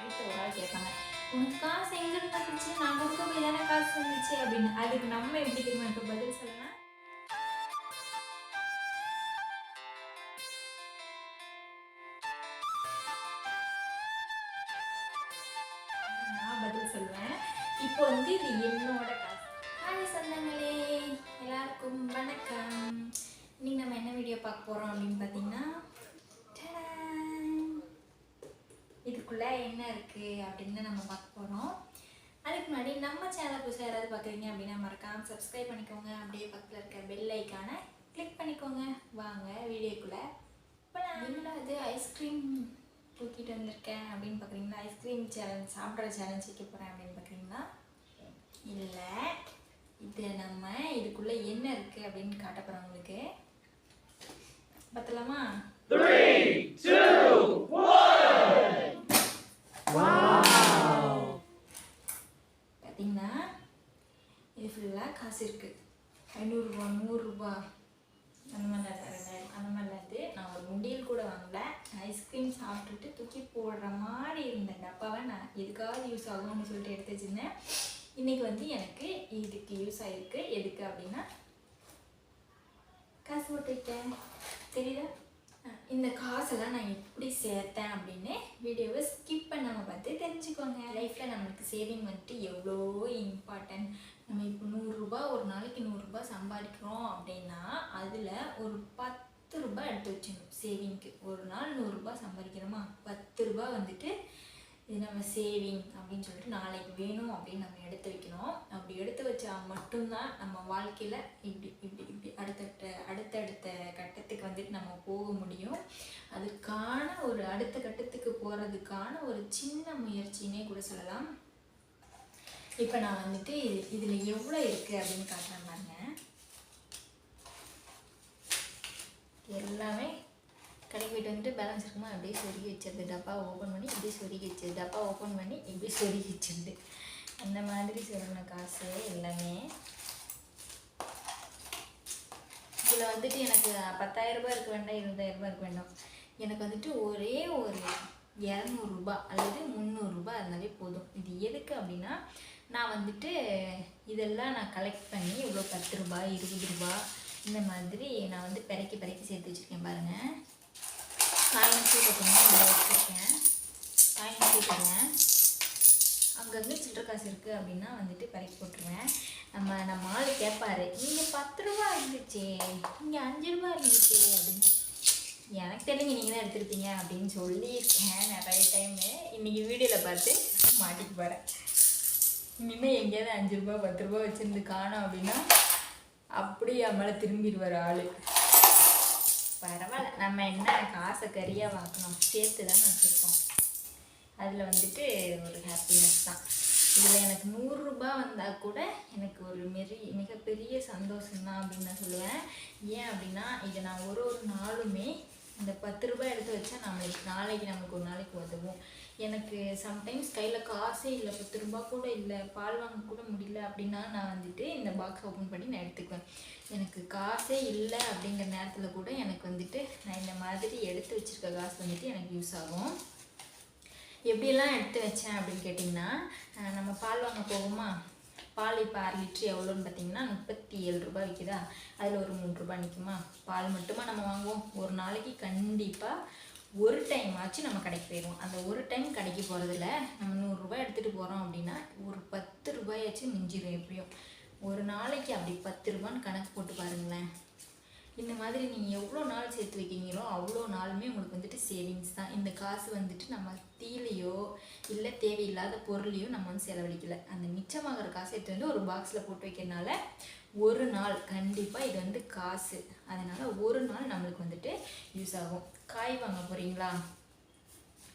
வீட்டில் ஒரு ஆள் கேட்பாங்க உனக்கு காசு எங்கிருந்து வந்துச்சு நான் கொடுக்க போய் தானே காசு வந்துச்சு அப்படின்னு அதுக்கு நம்ம எப்படி தெரியுமா இப்போ பதில் சொல்லலாம் நான் பதில் சொல்லுவேன் இப்போ வந்து இது என்னோட காசு. ஹாய் சொந்தங்களே எல்லாருக்கும் வணக்கம். இன்னைக்கு நம்ம என்ன வீடியோ பார்க்க போகிறோம் அப்படின்னு பார்த்தீங்கன்னா இதுக்குள்ளே என்ன இருக்குது அப்படின்னு நம்ம பார்க்க போகிறோம் அதுக்கு முன்னாடி நம்ம சேனல் புதுசாக யாராவது பார்க்குறீங்க அப்படின்னா மறக்காம சப்ஸ்கிரைப் பண்ணிக்கோங்க. அப்படியே பக்கத்தில் இருக்க பெல் ஐக்கானை கிளிக் பண்ணிக்கோங்க. வாங்க வீடியோக்குள்ளே இப்போ நான் என்னடா இது ஐஸ்கிரீம் தூக்கிட்டு வந்திருக்கேன் அப்படின்னு பார்க்குறீங்களா? ஐஸ்கிரீம் சேலஞ்ச் சாப்பிட்ற சேலஞ்ச் வைக்க போகிறேன் அப்படின்னு பார்க்குறீங்களா? இல்லை. இது நம்ம இதுக்குள்ளே என்ன இருக்குது அப்படின்னு காட்ட போகிறோம் உங்களுக்கு. பார்த்தலாமா பார்த்தீங்கன்னா இது ஃபுல்லாக காசு இருக்குது ஐநூறுரூவா நூறுரூபா. அந்த மாதிரி ரெண்டாயிரம். அந்த மாதிரிலாம் நான் ஒரு முண்டியல் கூட வாங்கல. ஐஸ்கிரீம் சாப்பிட்டுட்டு தூக்கி போடுற மாதிரி இருந்தேன். டப்பாவை நான் எதுக்காவது யூஸ் ஆகும்னு சொல்லிட்டு எடுத்து வச்சுருந்தேன். இன்றைக்கி வந்து எனக்கு இதுக்கு யூஸ் ஆகிருக்கு எதுக்கு அப்படின்னா காசு போட்டு வைக்க. தெரியுதா? இந்த காசெல்லாம் நான் எப்படி சேர்த்தேன் அப்படின்னு வீடியோவை ஸ்கிப் பண்ணாமல் பார்த்து தெரிஞ்சுக்கோங்க. லைஃப்பில் நம்மளுக்கு சேவிங் வந்துட்டு எவ்வளோ இம்பார்ட்டன்ட் நம்ம இப்போ நூறுரூபா ஒரு நாளைக்கு நூறுரூபா சம்பாதிக்கிறோம் அப்படின்னா அதில் ஒரு பத்து ரூபாய் எடுத்து வச்சிடணும் சேவிங்க்கு ஒரு நாள் நூறுரூபா சம்பாதிக்கிறோமா? பத்து ரூபா வந்துட்டு இது நம்ம சேவிங் அப்படின்னு சொல்லிட்டு நாளைக்கு வேணும் அப்படின்னு நம்ம எடுத்து வைக்கணும். அப்படி எடுத்து வச்சா மட்டும்தான் நம்ம வாழ்க்கையில் இப்படி இப்படி இப்படி அடுத்தடுத்த அடுத்தடுத்த கட்டத்துக்கு வந்துட்டு நம்ம போக முடியும். அதுக்கான ஒரு அடுத்த கட்டத்துக்கு போகிறதுக்கான ஒரு சின்ன முயற்சினே கூட சொல்லலாம். இப்போ நான் வந்துட்டு இதில் எவ்வளோ இருக்குது அப்படின்னு காட்டுறேன் பாருங்க. எல்லாமே கடைக்கு போயிட்டு வந்துட்டு பேலன்ஸ் இருக்குமா? அப்படியே சொருகி வச்சிருது. டப்பா ஓப்பன் பண்ணி இப்படி சொருகி வச்சிருது. டப்பா ஓப்பன் பண்ணி இப்படி சொருகி வச்சிருது. அந்த மாதிரி சொல்லணும் காசு எல்லாமே இதில் வந்துட்டு எனக்கு பத்தாயிரம் ரூபாய் இருக்க வேண்டாம் இருபதாயிரம் ரூபாய் இருக்க வேண்டாம். எனக்கு வந்துட்டு ஒரே ஒரு இரநூறுபா அல்லது முந்நூறுரூபா இருந்தாலே போதும். இது எதுக்கு அப்படின்னா நான் வந்துட்டு இதெல்லாம் நான் கலெக்ட் பண்ணி இவ்வளோ பத்து ரூபாய் இருபது ரூபாய் இந்த மாதிரி நான் வந்து பிறக்கி பிறக்கி சேர்த்து வச்சுருக்கேன் பாருங்கள் காயின்ஸு பார்த்தீங்கன்னா இதில் வச்சுருக்கேன். காயின்ஸு பாருங்கள் அங்கங்கே சில்லற காசு இருக்குது அப்படின்னா வந்துட்டு பறக்கி போட்டுருவேன். நம்ம நம்ம ஆள் கேட்பாரு இங்கே பத்து ரூபா இருந்துச்சே இங்கே அஞ்சு ரூபா இருந்துச்சே அப்படின்னு. எனக்கு தெரிஞ்சு நீங்கள் தான் எடுத்திருப்பீங்க அப்படின்னு சொல்லியிருக்கேன் நிறைய டைமு இன்றைக்கி வீடியோவில் பார்த்து மாட்டிக்கு போகிறேன் இனிமேல் எங்கேயாவது அஞ்சு ரூபா பத்து ரூபா வச்சுருந்து காணோம் அப்படின்னா அப்படியே நம்மளை திரும்பிடுவார் ஆள். பரவாயில்ல. நம்ம என்ன காசை கறியாக வாக்கணும் சேர்த்து தான் வச்சுருக்கோம். அதில் வந்துட்டு ஒரு ஹாப்பினஸ் தான். இதில் எனக்கு நூறுரூபா வந்தால் கூட எனக்கு ஒரு மெரி மிகப்பெரிய சந்தோஷம் தான் அப்படின்னு நான் சொல்லுவேன். ஏன் அப்படின்னா இதை நான் ஒரு ஒரு நாளுமே இந்த பத்து ரூபாய் எடுத்து வச்சா நம்மளுக்கு நாளைக்கு நமக்கு ஒரு நாளைக்கு உதவும். எனக்கு சம்டைம்ஸ் கையில் காசே இல்லை பத்து ரூபா கூட இல்லை பால் வாங்க கூட முடியல அப்படின்னா நான் வந்துட்டு இந்த பாக்ஸ் ஓப்பன் பண்ணி நான் எடுத்துக்குவேன். எனக்கு காசே இல்லை அப்படிங்கிற நேரத்தில் கூட எனக்கு வந்துட்டு நான் இந்த மாதிரி எடுத்து வச்சிருக்க காசு வந்துட்டு எனக்கு யூஸ் ஆகும். எப்படியெல்லாம் எடுத்து வச்சேன் அப்படின்னு கேட்டிங்கன்னா நம்ம பால் வாங்க போகுமா? பால் இப்போ அரை லிட்ரு எவ்வளோன்னு பார்த்தீங்கன்னா முப்பத்தி ஏழு ரூபாய் விற்கிதா அதில் ஒரு மூணு ரூபாய் நிற்குமா பால் மட்டுமா நம்ம வாங்குவோம்? ஒரு நாளைக்கு கண்டிப்பாக ஒரு டைம் ஆச்சு நம்ம கடைக்கு போயிடுவோம். அந்த ஒரு டைம் கடைக்கு போகிறதுல நம்ம நூறுரூபா எடுத்துகிட்டு போகிறோம் அப்படின்னா ஒரு பத்து ரூபாயாச்சும் மிஞ்சிடும் எப்படியும். ஒரு நாளைக்கு அப்படி பத்து ரூபான்னு கணக்கு போட்டு பாருங்களேன். இந்த மாதிரி நீங்கள் எவ்வளோ நாள் சேர்த்து வைக்கிறீங்களோ அவ்வளோ நாளுமே உங்களுக்கு வந்துட்டு சேவிங்ஸ் தான். இந்த காசு வந்துட்டு நம்ம தீலையோ இல்லை தேவையில்லாத பொருளையோ நம்ம வந்து செலவழிக்கல. அந்த மிச்சமாகிற காசை எடுத்து வந்து ஒரு பாக்ஸில் போட்டு வைக்கிறனால ஒரு நாள் கண்டிப்பாக இது வந்து காசு. அதனால் ஒரு நாள் நம்மளுக்கு வந்துட்டு யூஸ் ஆகும். காய் வாங்க போகிறீங்களா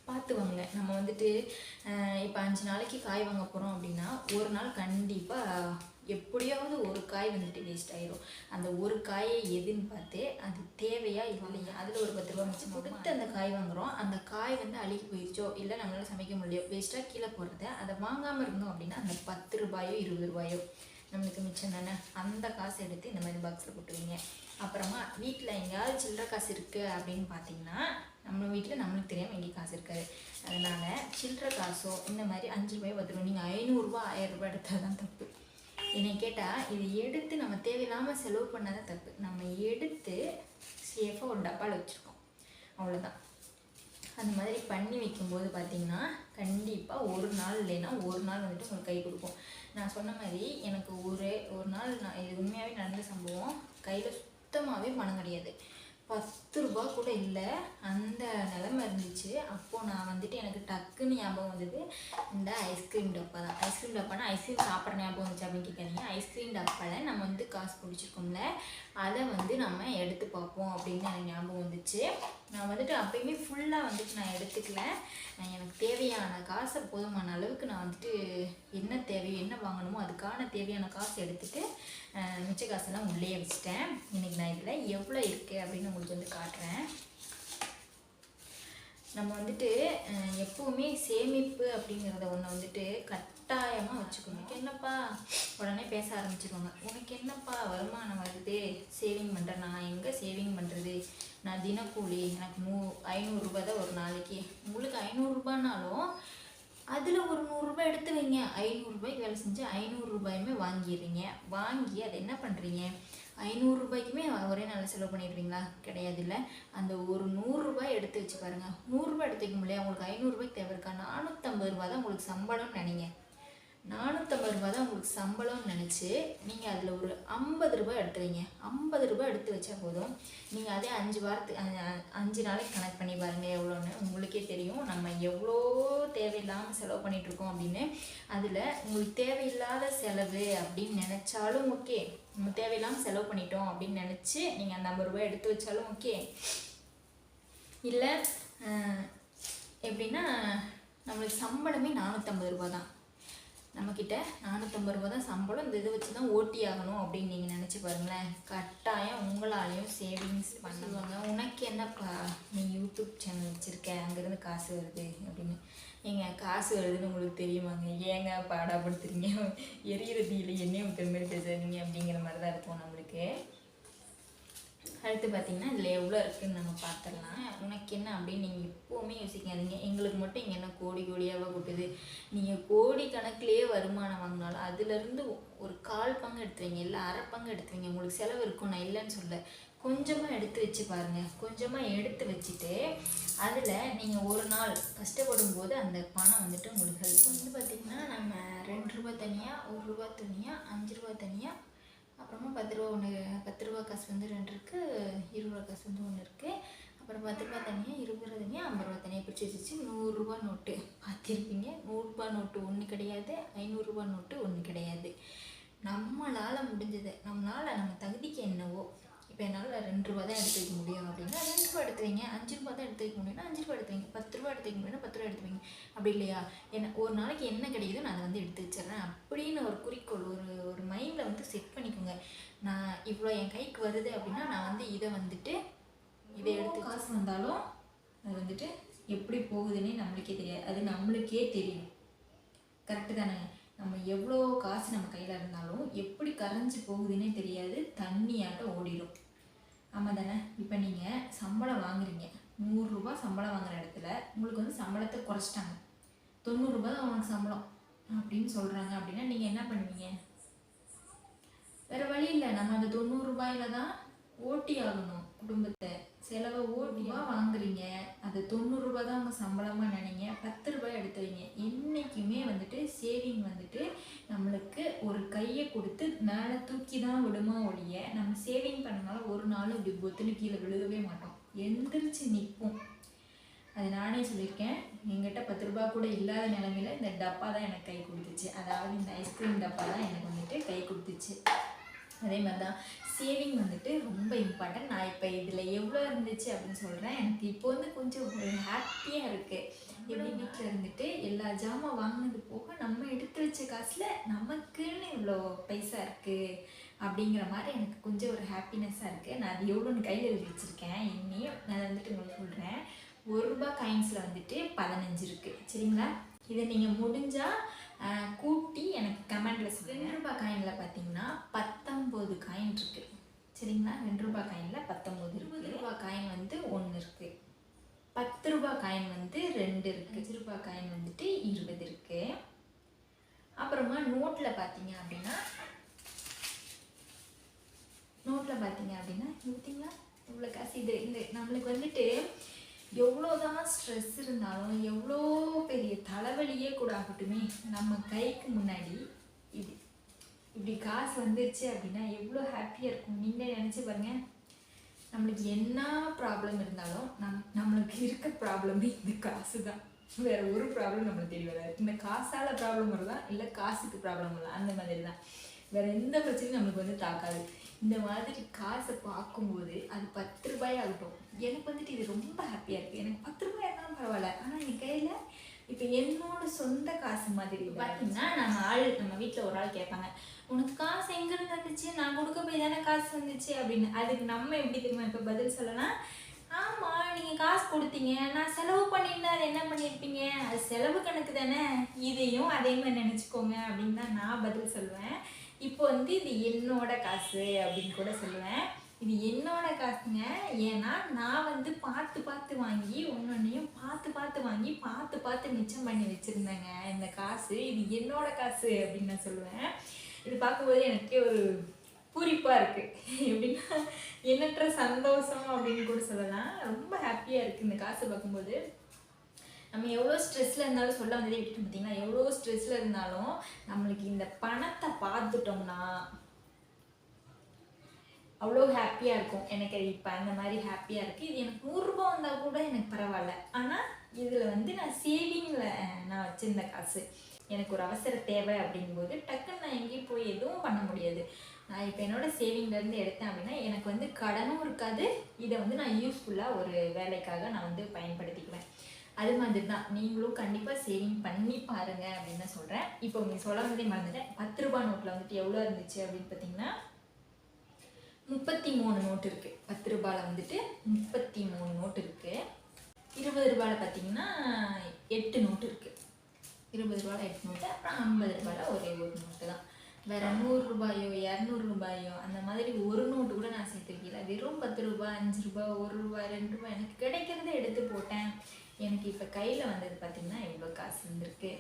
பார்த்து வாங்க நம்ம வந்துட்டு இப்போ அஞ்சு நாளைக்கு காய் வாங்க போகிறோம் அப்படின்னா ஒரு நாள் கண்டிப்பாக எப்படியாவது ஒரு காய் வந்துட்டு வேஸ்ட் ஆயிரும். அந்த ஒரு காயை எதுன்னு பார்த்து அது தேவையா இல்லையா? அதில் ஒரு பத்து ரூபா மிச்சம். கொடுத்து அந்த காய் வாங்குறோம். அந்த காய் வந்து அழுகி போயிடுச்சோ இல்லை நம்மளால சமைக்க முடியலையோ வேஸ்ட்டாக கீழே போடுறத அதை வாங்காமல் இருந்தோம் அப்படின்னா அந்த பத்து ரூபாயோ இருபது ரூபாயோ நம்மளுக்கு மிச்சம் தானே? அந்த காசை எடுத்து இந்த மாதிரி பாக்ஸில் போட்டுருவீங்க. அப்புறமா வீட்டில் எங்கேயாவது சில்லற காசு இருக்குது அப்படின்னு பார்த்தீங்கன்னா நம்ம வீட்டில் நம்மளுக்கு தெரியாமல் எங்கேயும் காசு இருக்காது. அதனால் சில்லற காசோ இந்த மாதிரி அஞ்சு ரூபாய் பத்து ரூபாய் நீங்கள் ஐநூறுரூவா ஆயிரம் ரூபாய் எடுத்தால் தான் தப்பு. என்னை கேட்டால் இது எடுத்து நம்ம தேவையில்லாமல் செலவு பண்ணாதான் தப்பு. நம்ம எடுத்து சேஃபாக ஒரு டப்பாவில் வச்சுருக்கோம். அவ்வளோதான் அந்த மாதிரி பண்ணி வைக்கும்போது பார்த்திங்கன்னா கண்டிப்பாக ஒரு நாள் இல்லைன்னா ஒரு நாள் வந்துட்டு உங்களுக்கு கை கொடுக்கும். நான் சொன்ன மாதிரி எனக்கு ஒரு ஒரு நாள் நான் இது உண்மையாகவே நடந்த சம்பவம். கையில் சுத்தமாகவே பணம் கிடையாது. பத்து ரூபா கூட இல்லை. அந்த நிலமை இருந்துச்சு. அப்போது நான் வந்துட்டு எனக்கு டக்குன்னு ஞாபகம் வந்தது இந்த ஐஸ்கிரீம் டப்பா தான். ஐஸ்கிரீம் டப்பானா ஐஸ்கிரீம் சாப்பிட்ற ஞாபகம் வந்துச்சு அப்படின்னு கேட்காதீங்க. ஐஸ்கிரீம் டப்பாவில் நம்ம வந்து காசு பிடிச்சிருக்கோம்ல. அதை வந்து நம்ம எடுத்து பார்ப்போம் அப்படின்னு எனக்கு ஞாபகம் வந்துச்சு. நான் வந்துட்டு அப்பயுமே ஃபுல்லாக வந்துட்டு நான் எடுத்துக்கல. எனக்கு தேவையான காசை போதுமான அளவுக்கு நான் வந்துட்டு என்ன தேவையோ என்ன வாங்கணுமோ அதுக்கான தேவையான காசு எடுத்துட்டு மிச்ச காசெல்லாம் உள்ளே வச்சுட்டேன். இன்றைக்கி நான் இதில் எவ்வளோ இருக்குது அப்படின்னு உங்களுக்கு வந்து காட்டுறேன். நம்ம வந்துட்டு எப்போவுமே எப்பவுமே சேமிப்பு அப்படிங்கிறத ஒன்று வந்துட்டு கட்டாயமாக வச்சுக்கணும். உனக்கு என்னப்பா? உடனே பேச ஆரம்பிச்சிருவாங்க. உனக்கு என்னப்பா வருமானம் வருது? சேவிங் பண்ணுறேன் நான் எங்கே சேவிங் பண்ணுறது நான் தினக்கூலி எனக்கு நூ ஐநூறுரூபா தான் ஒரு நாளைக்கு. உங்களுக்கு ஐநூறுரூபானாலும் அதில் ஒரு நூறுரூபா எடுத்து வைங்க. ஐநூறுரூபாய்க்கு வேலை செஞ்சு ஐநூறுரூபாயுமே வாங்கிடுறீங்க. வாங்கி அதை என்ன பண்ணுறீங்க ஐநூறுரூபாய்க்குமே ஒரே நாளில் செலவு பண்ணிடுவீங்களா கிடையாது இல்லை அந்த ஒரு நூறுரூபாய் எடுத்து வச்சு பாருங்கள் நூறுரூபா எடுத்து வைக்க முடியல உங்களுக்கு ஐநூறுரூபாய்க்கு தேவை இருக்கா? நானூற்றம்பது ரூபா தான் உங்களுக்கு சம்பளம்னு நினைங்க. நானூற்றம்பது ரூபா தான் உங்களுக்கு சம்பளம்னு நினச்சி நீங்கள் அதில் ஒரு ஐம்பது ரூபாய் எடுத்துருவீங்க ஐம்பது ரூபாய் எடுத்து வச்சா போதும். நீங்கள் அதே அஞ்சு வாரத்துக்கு அஞ்சு- நாளைக்கு கனெக்ட் பண்ணி பாருங்கள் எவ்வளோன்னு. உங்களுக்கே தெரியும். நம்ம எவ்வளோ தேவையில்லாமல் செலவு பண்ணிகிட்ருக்கோம் அப்படின்னு. அதில் உங்களுக்கு தேவையில்லாத செலவு அப்படின்னு நினச்சாலும் ஓகே. நம்ம தேவையில்லாமல் செலவு பண்ணிட்டோம் அப்படின்னு நினச்சி நீங்கள் அந்த ஐம்பது ரூபாய் எடுத்து வச்சாலும் ஓகே. இல்லை எப்படின்னா நம்மளுக்கு சம்பளமே நானூற்றம்பது ரூபா தான். நம்மக்கிட்ட நானூற்றம்பது ரூபா தான் சம்பளம். இந்த இதை வச்சு தான் ஓட்டி ஆகணும் அப்படின்னு நீங்கள் நினச்சி பாருங்களேன். கட்டாயம் உங்களாலையும் சேவிங்ஸ் பண்ணுவாங்க. உனக்கு என்னப்பா நீ யூடியூப் சேனல் வச்சுருக்க? அங்கேருந்து காசு வருது அப்படின்னு. ஏங்க காசு வருதுன்னு உங்களுக்கு தெரியுமாங்க? ஏங்க பாடாப்படுத்துறீங்க எரியிற இல்லை என்னையும் ஊற்றுற மாதிரி பேசுறீங்க அப்படிங்கிற மாதிரி தான் இருக்கும் நம்மளுக்கு. அடுத்து பார்த்தீங்கன்னா இதில் எவ்வளோ இருக்குதுன்னு நம்ம பார்த்துடலாம் உனக்கு என்ன அப்படின்னு நீங்கள் எப்போவுமே யோசிக்காதீங்க. எங்களுக்கு மட்டும் இங்கே என்ன கோடி கோடியாகவே கொட்டுது? நீங்கள் கோடி கணக்குலேயே வருமானம் வாங்கினாலும் அதுலேருந்து ஒரு கால் பங்கு எடுத்துவீங்க இல்லை அரை பங்கு எடுத்துவீங்க உங்களுக்கு செலவு இருக்கும் நான் இல்லைன்னு சொல்ல கொஞ்சமாக எடுத்து வச்சு பாருங்கள் கொஞ்சமாக எடுத்து வச்சுட்டு அதில் நீங்கள் ஒரு நாள் கஷ்டப்படும் போது அந்த பணம் வந்துட்டு உங்களுக்கு ஹெல்ப் வந்து பார்த்திங்கன்னா நம்ம ரெண்டு ரூபா தனியாக ஒரு ரூபா தனியாக அஞ்சு ரூபா தனியாக அப்புறமா பத்து ரூபா ஒன்று பத்து ரூபா காசு வந்து ரெண்டு இருக்குது இருபது ரூபா காசு வந்து ஒன்று இருக்குது அப்புறம் பத்து ரூபா தனியாக இருபது ரூபா தனியாக ஐம்பது ரூபா தனியாக பிரித்து வச்சிச்சு நூறுரூவா நோட்டு. பார்த்துருப்பீங்க? நூறுரூபா நோட்டு ஒன்று கிடையாது ஐநூறுரூவா நோட்டு ஒன்று கிடையாது. நம்மளால் முடிஞ்சது நம்மளால் நம்ம தகுதிக்கு என்னவோ இப்போ என்னால் ரெண்டு ரூபா தான் எடுத்து வைக்க முடியும். வைங்க அஞ்சு ரூபா தான் எடுத்து வைக்க முடியும்னா அஞ்சு ரூபா எடுத்து வைங்க பத்து ரூபா எடுத்து வைக்க முடியும்னா பத்து ரூபா எடுத்து வைங்க அப்படி இல்லையா? என்ன ஒரு நாளைக்கு என்ன கிடைக்குதோ நான் அதை வந்து எடுத்து வச்சிடுறேன். அப்படின்னு ஒரு குறிக்கோள் ஒரு ஒரு மைண்டில் வந்து செட் பண்ணிக்கோங்க. நான் இவ்வளோ என் கைக்கு வருது அப்படின்னா நான் வந்து இதை வந்துட்டு இதை எடுத்து காசு வந்தாலும் அது வந்துட்டு எப்படி போகுதுன்னே நம்மளுக்கே தெரியாது. அது நம்மளுக்கே தெரியும். கரெக்டு தானே? நம்ம எவ்வளோ காசு நம்ம கையில் இருந்தாலும் எப்படி கரைஞ்சி போகுதுன்னே தெரியாது. தண்ணியாட்ட ஓடிடும் ஆமாம் தானே இப்போ நீங்கள் சம்பளம் வாங்குறீங்க. நூறுரூபா சம்பளம் வாங்குற இடத்துல உங்களுக்கு வந்து சம்பளத்தை குறைச்சிட்டாங்க. தொண்ணூறுரூபா தான் உனக்கு சம்பளம் அப்படின்னு சொல்கிறாங்க அப்படின்னா நீங்கள் என்ன பண்ணுவீங்க? வேறு வழி இல்லை. நம்ம அந்த தொண்ணூறுரூபாயில் தான் ஓட்டி ஆகணும் குடும்பத்தை. செலவை ஓட்டிவா வாங்குறீங்க. அது தொண்ணூறுரூபா தான் உங்கள் சம்பளம் நினைங்க பத்து ரூபாய் எடுத்து வைங்க என்றைக்குமே வந்துட்டு சேவிங் வந்துட்டு நம்மளுக்கு ஒரு கையை கொடுத்து மேலே தூக்கி தான் விடுமா ஒழிய நம்ம சேவிங் பண்ணனால ஒரு நாள் இப்படி பொத்துன்னு கீழே விழுகவே மாட்டோம். எந்திரிச்சு நிற்போம் அது நானே சொல்லியிருக்கேன். எங்கிட்ட பத்து ரூபா கூட இல்லாத நிலமையில இந்த டப்பா தான் எனக்கு கை கொடுத்துச்சு. அதாவது இந்த ஐஸ்கிரீம் டப்பா தான் எனக்கு வந்துட்டு கை கொடுத்துச்சு. அதே மாதிரி தான் சேவிங் வந்துட்டு ரொம்ப இம்பார்ட்டன்ட் நான் இப்போ இதில் எவ்வளோ இருந்துச்சு அப்படின்னு சொல்கிறேன் எனக்கு இப்போ வந்து கொஞ்சம் ஒரு ஹாப்பியாக இருக்குது எப்படி வீட்டில் இருந்துட்டு எல்லா ஜாமான் வாங்கினது போக நம்ம எடுத்து வச்ச காசில் நமக்குன்னு இவ்வளோ பைசா இருக்குது அப்படிங்கிற மாதிரி எனக்கு கொஞ்சம் ஒரு ஹாப்பினஸ்ஸாக இருக்குது நான் அது எவ்வளோன்னு கையில் எழுதி வச்சுருக்கேன். இன்னியும் நான் வந்துட்டு உங்களுக்கு சொல்கிறேன் ஒரு ரூபாய் காயின்ஸில் வந்துட்டு பதினஞ்சு இருக்குது சரிங்களா? இதை நீங்கள் முடிஞ்சால் கூட்டி எனக்கு கமெண்டில் ரெண்டு ரூபாய் காயினில் பார்த்தீங்கன்னா பத்தொம்போது காயின் இருக்குது சரிங்களா? ரெண்டு ரூபாய் காயினில் பத்தொம்போது இருக்குது ரூபாய் காயின் வந்து ஒன்று இருக்குது ரூபாய் காயின் வந்து ரெண்டு இருக்குது அஞ்சு ரூபாய் காயின் வந்துட்டு இருபது இருக்குது அப்புறமா நோட்டில் பார்த்தீங்க அப்படின்னா நோட்டில் பார்த்தீங்க அப்படின்னா பார்த்தீங்களா இவ்வளோ காசு இது இந்த நம்மளுக்கு வந்துட்டு எவ்வளோதான் ஸ்ட்ரெஸ் இருந்தாலும் எவ்வளோ பெரிய தலைவலியே கூட ஆகட்டுமே நம்ம கைக்கு முன்னாடி இது. இப்படி காசு வந்துருச்சு அப்படின்னா எவ்வளோ ஹாப்பியாக இருக்கும். நீங்களே நினச்சி பாருங்க. நம்மளுக்கு என்ன ப்ராப்ளம் இருந்தாலும் நம் நம்மளுக்கு இருக்க ப்ராப்ளமே இந்த காசு தான் வேற ஒரு ப்ராப்ளம் நம்மளுக்கு தெரிய வராது. இந்த காசால் ப்ராப்ளம் வருதா? இல்லை காசுக்கு ப்ராப்ளம் வருதா? அந்த மாதிரி தான் வேற எந்த பிரச்சனையும் நம்மளுக்கு வந்து தாக்காது. இந்த மாதிரி காசை பார்க்கும்போது அது பத்து ரூபாய் ஆகட்டும். எனக்கு வந்துட்டு இது ரொம்ப ஹாப்பியாக இருக்குது எனக்கு பத்து ரூபாய் இருந்தாலும் பரவாயில்ல. ஆனால் என் கையில் இப்போ என்னோட சொந்த காசு மாதிரி பார்த்தீங்கன்னா நம்ம ஆள் நம்ம வீட்டில் ஒரு ஆள் கேட்பாங்க உனக்கு காசு எங்கேருந்து வந்துச்சு? நான் கொடுக்க போய் தானே காசு வந்துச்சு? அப்படின்னு. அதுக்கு நம்ம எப்படி தெரியுமா இப்போ பதில் சொல்லலாம்? ஆமாம் நீங்கள் காசு கொடுத்தீங்க. நான் செலவு பண்ணியிருந்தா அது என்ன பண்ணியிருப்பீங்க? அது செலவு கணக்கு தானே. இதையும் அதே மாதிரி நினச்சிக்கோங்க. அப்படின்னு தான் நான் பதில் சொல்லுவேன். இப்போ வந்து இது என்னோட காசு அப்படின்னு கூட சொல்லுவேன். இது என்னோட காசுங்க. ஏன்னா நான் வந்து பார்த்து பார்த்து வாங்கி ஒன்னொன்னையும் பார்த்து பார்த்து வாங்கி பார்த்து பார்த்து மிச்சம் பண்ணி வச்சுருந்தேங்க. இந்த காசு இது என்னோட காசு அப்படின்னு நான் சொல்லுவேன். இது பார்க்கும்போது எனக்கே ஒரு பூரிப்பாக இருக்குது எப்படின்னா எண்ணற்ற சந்தோஷம் அப்படின்னு கூட சொல்லலாம். ரொம்ப ஹாப்பியாக இருக்குது இந்த காசு பார்க்கும்போது. நம்ம எவ்வளோ ஸ்ட்ரெஸ்ஸில் இருந்தாலும் சொல்ல வந்ததே விட்டுட்டு பார்த்தீங்கன்னா எவ்வளோ ஸ்ட்ரெஸ்ஸில் இருந்தாலும் நம்மளுக்கு இந்த பணத்தை பார்த்துட்டோம்னா அவ்வளோ ஹாப்பியாக இருக்கும். எனக்கு இப்போ அந்த மாதிரி ஹாப்பியாக இருக்குது இது எனக்கு நூறுரூபா வந்தால் கூட எனக்கு பரவாயில்ல. ஆனால் இதில் வந்து நான் சேவிங்கில் நான் வச்சுருந்த காசு. எனக்கு ஒரு அவசர தேவை அப்படிங்கும்போது டக்குன்னு நான் எங்கேயும் போய் எதுவும் பண்ண முடியாது. நான் இப்போ என்னோட சேவிங்லேருந்து எடுத்தேன் அப்படின்னா எனக்கு வந்து கடனும் இருக்காது. இதை வந்து நான் யூஸ்ஃபுல்லாக ஒரு வேலைக்காக நான் வந்து பயன்படுத்திக்குவேன். அது மாதிரி தான். நீங்களும் கண்டிப்பாக சேவிங் பண்ணி பாருங்க அப்படின்னு சொல்கிறேன் இப்போ உங்களுக்கு சொல்ல வந்ததே மறந்துட்டேன். பத்து ரூபாய் நோட்டில் வந்துட்டு எவ்வளோ இருந்துச்சு அப்படின்னு பார்த்தீங்கன்னா முப்பத்தி மூணு நோட்டு இருக்குது பத்து ரூபாயில் வந்துட்டு முப்பத்தி மூணு நோட்டு இருக்குது இருபது ரூபாயில் பார்த்தீங்கன்னா எட்டு நோட்டு இருக்குது இருபது ரூபாயில் எட்டு நோட்டு அப்புறம் ஐம்பது ரூபாயில் ஒரே ஒரு நோட்டு தான். வேற நூறு ரூபாயோ இரநூறு ரூபாயோ அந்த மாதிரி ஒரு நோட்டு கூட நான் சேர்த்துருக்கல வெறும் பத்து ரூபாய் அஞ்சு ரூபாய் ஒரு ரூபாய் ரெண்டு ரூபாய் எனக்கு கிடைக்கிறத எடுத்து போட்டேன். எனக்கு இப்போ கையில் வந்தது பார்த்தீங்கன்னா இவ்வளோ காசு வந்திருக்கு.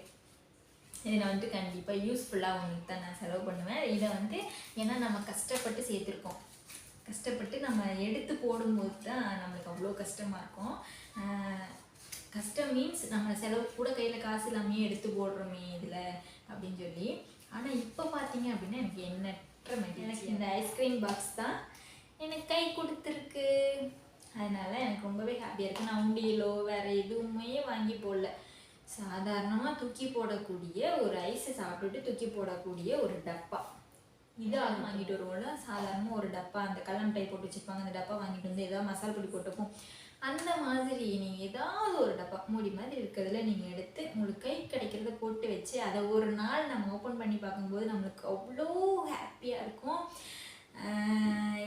இதை வந்துட்டு கண்டிப்பாக யூஸ்ஃபுல்லாக உங்களுக்கு தான் நான் செலவு பண்ணுவேன். இதை வந்து ஏன்னா நம்ம கஷ்டப்பட்டு சேர்த்துருக்கோம். கஷ்டப்பட்டு நம்ம எடுத்து போடும்போது தான் நம்மளுக்கு அவ்வளோ கஷ்டமாக இருக்கும். கஷ்டம் மீன்ஸ் நம்ம செலவு கூட கையில் காசு இல்லாமையே எடுத்து போடுறோமே இதில் அப்படின்னு சொல்லி. ஆனால் இப்போ பார்த்தீங்க அப்படின்னா எனக்கு எண்ணற்ற மகிழ்ச்சி எனக்கு இந்த ஐஸ்கிரீம் பாக்ஸ் தான் எனக்கு கை கொடுத்துருக்கு. அதனால எனக்கு ரொம்பவே ஹாப்பியாக இருக்குது நான் உண்டியலோ வேறு எதுவுமே வாங்கி போடல. சாதாரணமாக தூக்கி போடக்கூடிய ஒரு ஐஸை சாப்பிட்டுட்டு தூக்கி போடக்கூடிய ஒரு டப்பா. இதாக வாங்கிட்டு வருவோம்ல. சாதாரணமாக ஒரு டப்பா அந்த கல்லம் டை போட்டு வச்சுருப்பாங்க. அந்த டப்பா வாங்கிட்டு வந்து ஏதாவது மசாலா பொடி போட்டுப்போம். அந்த மாதிரி நீங்கள் ஏதாவது ஒரு டப்பா மூடி மாதிரி இருக்கிறதுல நீங்கள் எடுத்து உங்களுக்கு கை கிடைக்கிறத போட்டு வச்சு அதை ஒரு நாள் நம்ம ஓப்பன் பண்ணி பார்க்கும்போது நம்மளுக்கு அவ்வளோ ஹாப்பியாக இருக்கும்.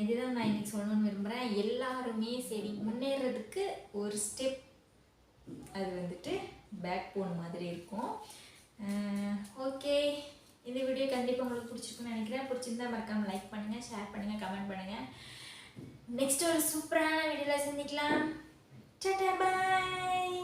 இதுதான் நான் இன்றைக்கி சொல்லணும்னு விரும்புகிறேன் எல்லாருமே சரி முன்னேறதுக்கு ஒரு ஸ்டெப் அது வந்துட்டு பேக் போன் மாதிரி இருக்கும். ஓகே இந்த வீடியோ கண்டிப்பாக உங்களுக்கு பிடிச்சிருக்குன்னு நினைக்கிறேன். பிடிச்சிருந்தா மறக்காமல் லைக் பண்ணுங்கள் ஷேர் பண்ணுங்கள் கமெண்ட் பண்ணுங்கள் நெக்ஸ்ட் ஒரு சூப்பரான வீடியோவில் சந்திக்கலாம். டாடா பாய்